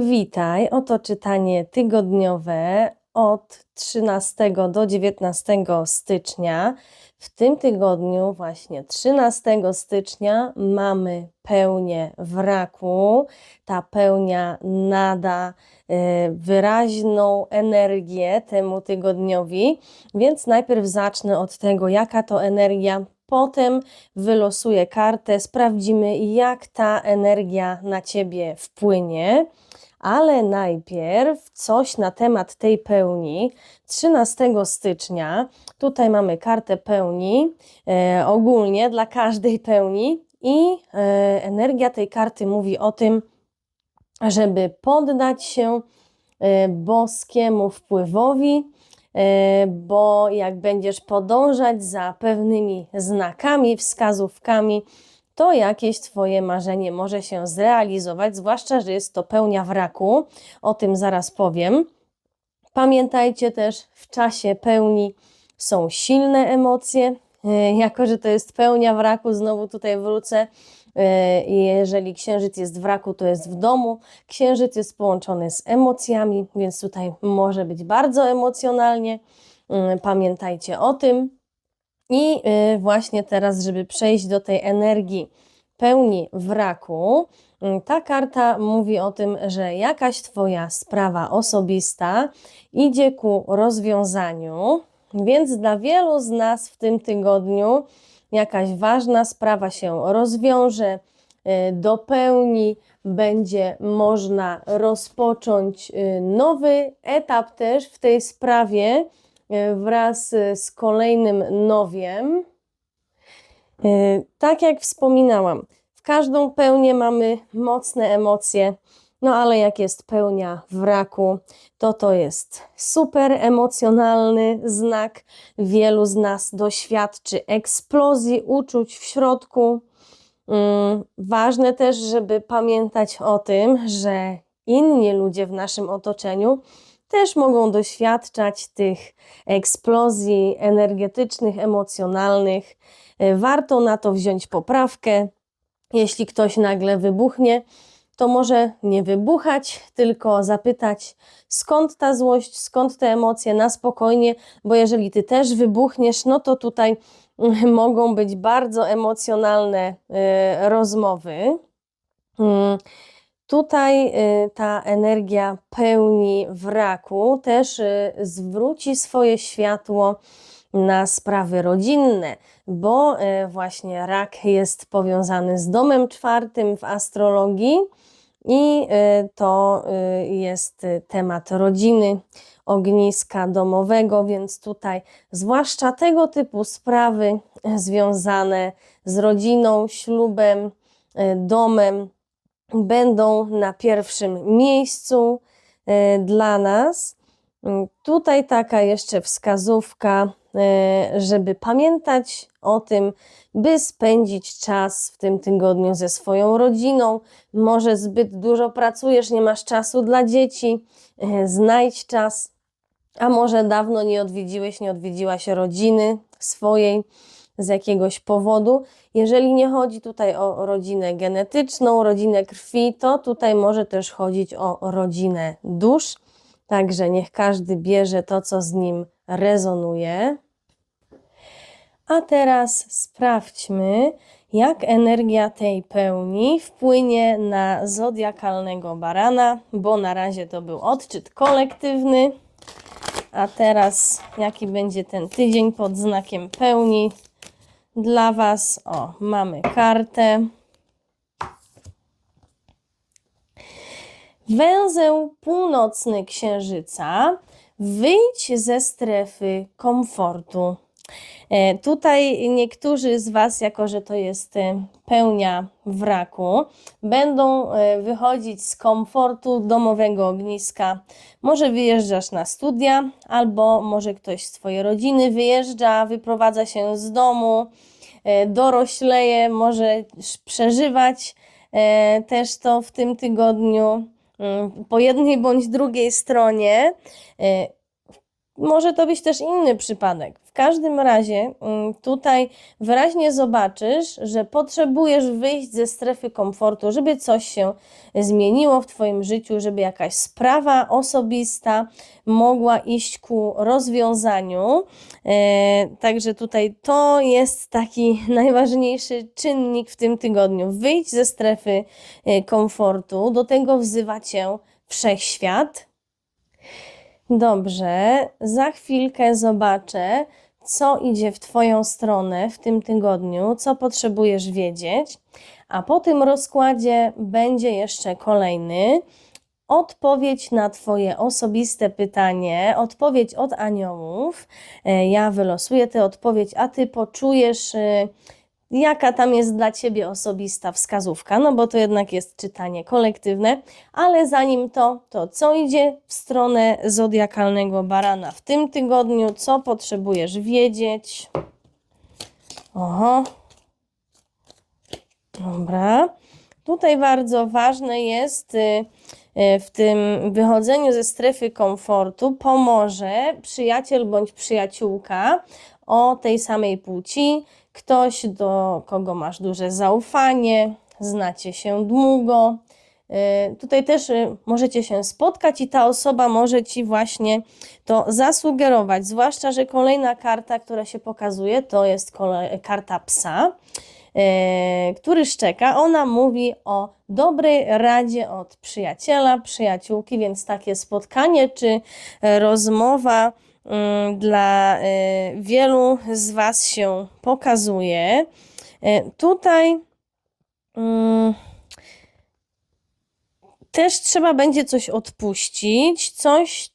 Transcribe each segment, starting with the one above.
Witaj, oto czytanie tygodniowe od 13 do 19 stycznia. W tym tygodniu, właśnie 13 stycznia, mamy pełnię wraku. Ta pełnia nada e, wyraźną energię temu tygodniowi, więc najpierw zacznę od tego, jaka to energia. Potem wylosuję kartę, sprawdzimy, jak ta energia na ciebie wpłynie. Ale najpierw coś na temat tej pełni. 13 stycznia, tutaj mamy kartę pełni, e, ogólnie dla każdej pełni, i e, energia tej karty mówi o tym, żeby poddać się e, boskiemu wpływowi, bo jak będziesz podążać za pewnymi znakami, wskazówkami, to jakieś Twoje marzenie może się zrealizować, zwłaszcza, że jest to pełnia wraku. O tym zaraz powiem. Pamiętajcie też, w czasie pełni są silne emocje. E, Jako, że to jest pełnia wraku, znowu tutaj wrócę. E, Jeżeli księżyc jest w wraku, to jest w domu. Księżyc jest połączony z emocjami, więc tutaj może być bardzo emocjonalnie. Mm, Pamiętajcie o tym. I y, właśnie teraz, żeby przejść do tej energii pełni wraku, y, ta karta mówi o tym, że jakaś Twoja sprawa osobista idzie ku rozwiązaniu, więc dla wielu z nas w tym tygodniu jakaś ważna sprawa się rozwiąże, y, dopełni, będzie można rozpocząć y, nowy etap też w tej sprawie y, wraz z kolejnym nowiem. Tak jak wspominałam, w każdą pełnię mamy mocne emocje, no ale jak jest pełnia wraku, to to jest super emocjonalny znak. Wielu z nas doświadczy eksplozji uczuć w środku. Mm, Ważne też, żeby pamiętać o tym, że inni ludzie w naszym otoczeniu też mogą doświadczać tych eksplozji energetycznych, emocjonalnych. Warto na to wziąć poprawkę. Jeśli ktoś nagle wybuchnie, to może nie wybuchać, tylko zapytać, skąd ta złość, skąd te emocje na spokojnie, bo jeżeli ty też wybuchniesz, no to tutaj mm, mogą być bardzo emocjonalne e, rozmowy. Mm, Tutaj y, ta energia pełni wraku też y, zwróci swoje światło na sprawy rodzinne, bo y, właśnie rak jest powiązany z domem czwartym w astrologii i y, to y, jest temat rodziny, ogniska domowego, więc tutaj zwłaszcza tego typu sprawy związane z rodziną, ślubem, domem będą na pierwszym miejscu e, dla nas. Mm, Tutaj taka jeszcze wskazówka, e, żeby pamiętać o tym, by spędzić czas w tym tygodniu ze swoją rodziną. Może zbyt dużo pracujesz, nie masz czasu dla dzieci, e, znajdź czas. A może dawno nie odwiedziłeś, nie odwiedziłaś rodziny swojej z jakiegoś powodu. Jeżeli nie chodzi tutaj o rodzinę genetyczną, rodzinę krwi, to tutaj może też chodzić o rodzinę dusz. Także niech każdy bierze to, co z nim rezonuje. A teraz sprawdźmy, jak energia tej pełni wpłynie na zodiakalnego barana, bo na razie to był odczyt kolektywny. A teraz, jaki będzie ten tydzień pod znakiem pełni dla Was? O, mamy kartę. Węzeł północny księżyca. Wyjdź ze strefy komfortu. E, Tutaj niektórzy z Was, jako że to jest e, pełnia wraku, będą e, wychodzić z komfortu domowego ogniska. Może wyjeżdżasz na studia, albo może ktoś z Twojej rodziny wyjeżdża, wyprowadza się z domu, dorośleje, może przeżywać też to w tym tygodniu mm, po jednej bądź drugiej stronie. Może to być też inny przypadek. Każdym razie mm, tutaj wyraźnie zobaczysz, że potrzebujesz wyjść ze strefy komfortu, żeby coś się zmieniło w Twoim życiu, żeby jakaś sprawa osobista mogła iść ku rozwiązaniu. E, Także tutaj to jest taki najważniejszy czynnik w tym tygodniu. Wyjdź ze strefy e, komfortu, do tego wzywa Cię wszechświat. Dobrze, za chwilkę zobaczę, co idzie w Twoją stronę w tym tygodniu, co potrzebujesz wiedzieć, a po tym rozkładzie będzie jeszcze kolejny. Odpowiedź na Twoje osobiste pytanie, odpowiedź od aniołów. E, Ja wylosuję tę odpowiedź, a Ty poczujesz, e, jaka tam jest dla Ciebie osobista wskazówka, no bo to jednak jest czytanie kolektywne. Ale zanim to, to co idzie w stronę zodiakalnego barana w tym tygodniu, co potrzebujesz wiedzieć? Oho. Dobra. Tutaj bardzo ważne jest y, y, w tym wychodzeniu ze strefy komfortu pomoże przyjaciel bądź przyjaciółka o tej samej płci, ktoś, do kogo masz duże zaufanie, znacie się długo. Y, Tutaj też y, możecie się spotkać i ta osoba może ci właśnie to zasugerować. Zwłaszcza, że kolejna karta, która się pokazuje, to jest karta psa, y, który szczeka. Ona mówi o dobrej radzie od przyjaciela, przyjaciółki, więc takie spotkanie czy rozmowa dla e, wielu z Was się pokazuje. E, Tutaj. też trzeba będzie coś odpuścić, coś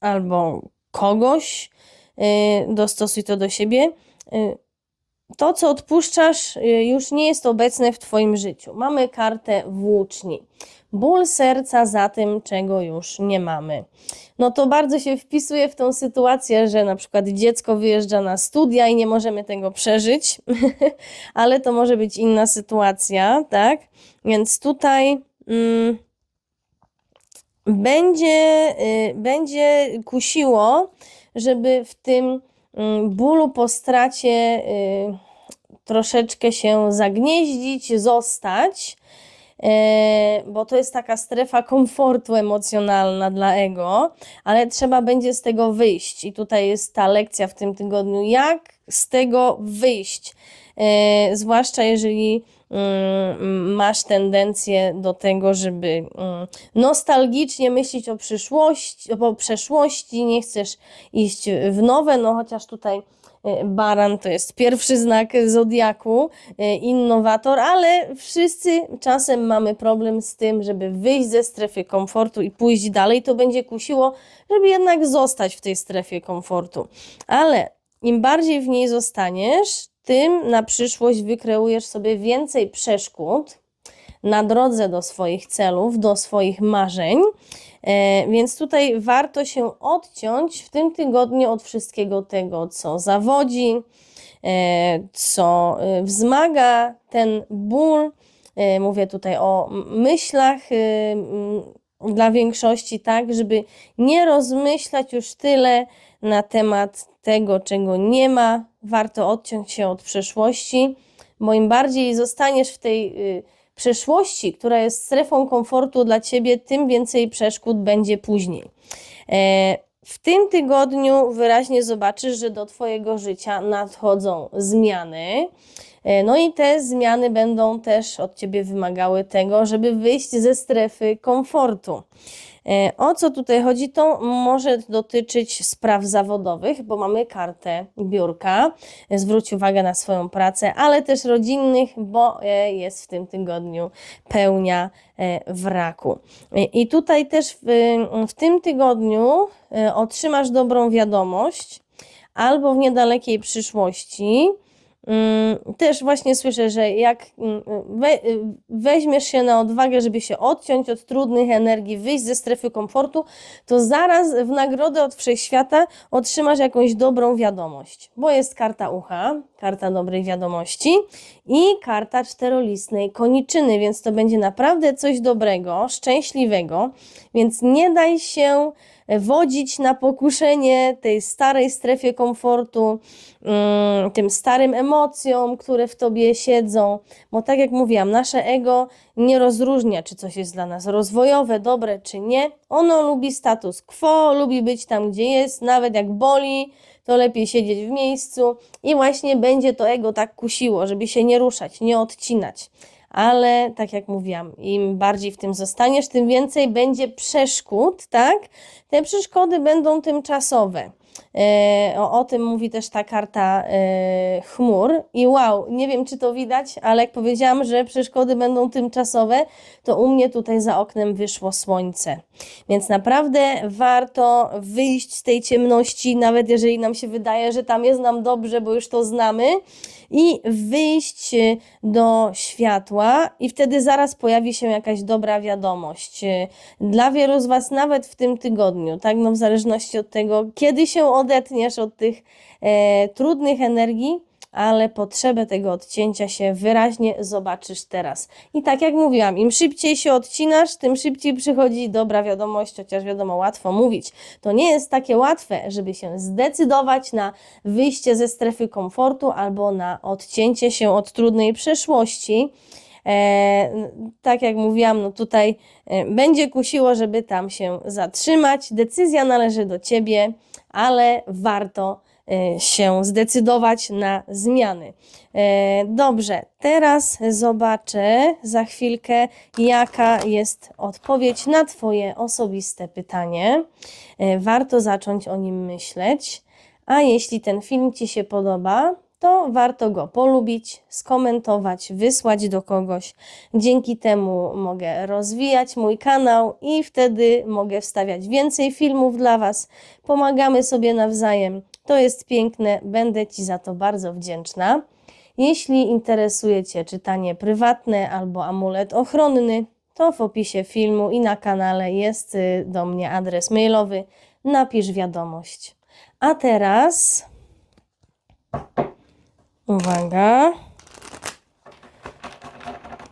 albo kogoś, y, dostosuj to do siebie. Y, To, co odpuszczasz, y, już nie jest obecne w Twoim życiu. Mamy kartę włóczni. Ból serca za tym, czego już nie mamy. No to bardzo się wpisuje w tą sytuację, że na przykład dziecko wyjeżdża na studia i nie możemy tego przeżyć, ale to może być inna sytuacja, tak? Więc tutaj. Mm, będzie, y, będzie kusiło, żeby w tym mm, bólu po stracie y, troszeczkę się zagnieździć, zostać, bo to jest taka strefa komfortu emocjonalna dla ego, ale trzeba będzie z tego wyjść. I tutaj jest ta lekcja w tym tygodniu, jak z tego wyjść. E, zwłaszcza jeżeli mm, masz tendencję do tego, żeby mm, nostalgicznie myśleć o przyszłości, o przeszłości, nie chcesz iść w nowe, no chociaż tutaj e, baran to jest pierwszy znak zodiaku, e, innowator, ale wszyscy czasem mamy problem z tym, żeby wyjść ze strefy komfortu i pójść dalej, to będzie kusiło, żeby jednak zostać w tej strefie komfortu. Ale im bardziej w niej zostaniesz, tym na przyszłość wykreujesz sobie więcej przeszkód na drodze do swoich celów, do swoich marzeń. E, Więc tutaj warto się odciąć w tym tygodniu od wszystkiego tego, co zawodzi, e, co e, wzmaga ten ból. Mówię tutaj o myślach m, dla większości, tak, żeby nie rozmyślać już tyle na temat tego, czego nie ma. Warto odciąć się od przeszłości, bo im bardziej zostaniesz w tej przeszłości, która jest strefą komfortu dla ciebie, tym więcej przeszkód będzie później. E, W tym tygodniu wyraźnie zobaczysz, że do Twojego życia nadchodzą zmiany. E, No i te zmiany będą też od Ciebie wymagały tego, żeby wyjść ze strefy komfortu. E, O co tutaj chodzi? To może dotyczyć spraw zawodowych, bo mamy kartę biurka. E, Zwróć uwagę na swoją pracę, ale też rodzinnych, bo jest w tym tygodniu pełnia wraku. I tutaj też w, w tym tygodniu otrzymasz dobrą wiadomość, albo w niedalekiej przyszłości. Mm, Też właśnie słyszę, że jak mm, we, weźmiesz się na odwagę, żeby się odciąć od trudnych energii, wyjść ze strefy komfortu, to zaraz w nagrodę od wszechświata otrzymasz jakąś dobrą wiadomość, bo jest karta ucha, karta dobrej wiadomości i karta czterolistnej koniczyny, więc to będzie naprawdę coś dobrego, szczęśliwego, więc nie daj się wodzić na pokuszenie tej starej strefie komfortu, mm, tym starym emocjom, które w tobie siedzą. Bo tak jak mówiłam, nasze ego nie rozróżnia, czy coś jest dla nas rozwojowe, dobre, czy nie. Ono lubi status quo, lubi być tam, gdzie jest, nawet jak boli, to lepiej siedzieć w miejscu i właśnie będzie to ego tak kusiło, żeby się nie ruszać, nie odcinać. Ale tak jak mówiłam, im bardziej w tym zostaniesz, tym więcej będzie przeszkód, tak? Te przeszkody będą tymczasowe. E, O, o tym mówi też ta karta e, chmur. I wow, nie wiem czy to widać, ale jak powiedziałam, że przeszkody będą tymczasowe, to u mnie tutaj za oknem wyszło słońce. Więc naprawdę warto wyjść z tej ciemności, nawet jeżeli nam się wydaje, że tam jest nam dobrze, bo już to znamy, i wyjść do światła, i wtedy zaraz pojawi się jakaś dobra wiadomość. Dla wielu z Was nawet w tym tygodniu, tak? No w zależności od tego, kiedy się odetniesz od tych e, trudnych energii, ale potrzebę tego odcięcia się wyraźnie zobaczysz teraz. I tak jak mówiłam, im szybciej się odcinasz, tym szybciej przychodzi dobra wiadomość, chociaż wiadomo, łatwo mówić. To nie jest takie łatwe, żeby się zdecydować na wyjście ze strefy komfortu albo na odcięcie się od trudnej przeszłości. E, tak jak mówiłam, no tutaj e, będzie kusiło, żeby tam się zatrzymać. Decyzja należy do ciebie, ale warto e, się zdecydować na zmiany. Dobrze, teraz zobaczę za chwilkę, jaka jest odpowiedź na Twoje osobiste pytanie. Warto zacząć o nim myśleć. A jeśli ten film Ci się podoba, to warto go polubić, skomentować, wysłać do kogoś. Dzięki temu mogę rozwijać mój kanał i wtedy mogę wstawiać więcej filmów dla Was. Pomagamy sobie nawzajem. To jest piękne, będę Ci za to bardzo wdzięczna. Jeśli interesuje Cię czytanie prywatne albo amulet ochronny, to w opisie filmu i na kanale jest y, do mnie adres mailowy. Napisz wiadomość. A teraz Uwaga.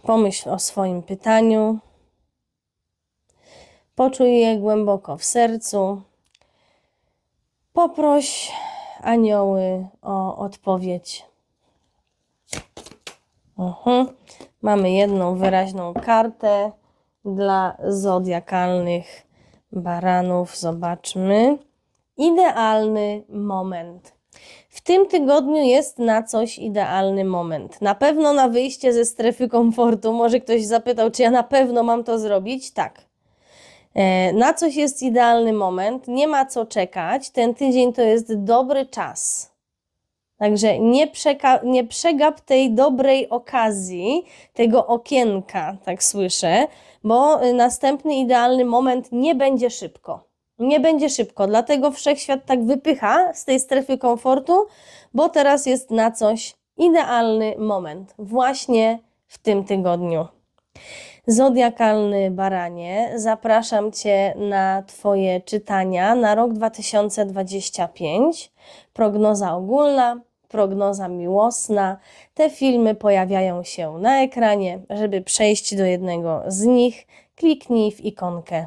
Pomyśl o swoim pytaniu. Poczuj je głęboko w sercu. Poproś anioły o odpowiedź. Mhm. Mamy jedną wyraźną kartę dla zodiakalnych baranów. Zobaczmy. Idealny moment. W tym tygodniu jest na coś idealny moment. Na pewno na wyjście ze strefy komfortu. Może ktoś zapytał, czy ja na pewno mam to zrobić? Tak. E, Na coś jest idealny moment, nie ma co czekać. Ten tydzień to jest dobry czas. Także nie, nie przegap tej dobrej okazji, tego okienka, tak słyszę, bo y, następny idealny moment nie będzie szybko. Nie będzie szybko, dlatego wszechświat tak wypycha z tej strefy komfortu, bo teraz jest na coś idealny moment, właśnie w tym tygodniu. Zodiakalny baranie, zapraszam Cię na Twoje czytania na rok 2025. Prognoza ogólna, prognoza miłosna. Te filmy pojawiają się na ekranie. Żeby przejść do jednego z nich, kliknij w ikonkę.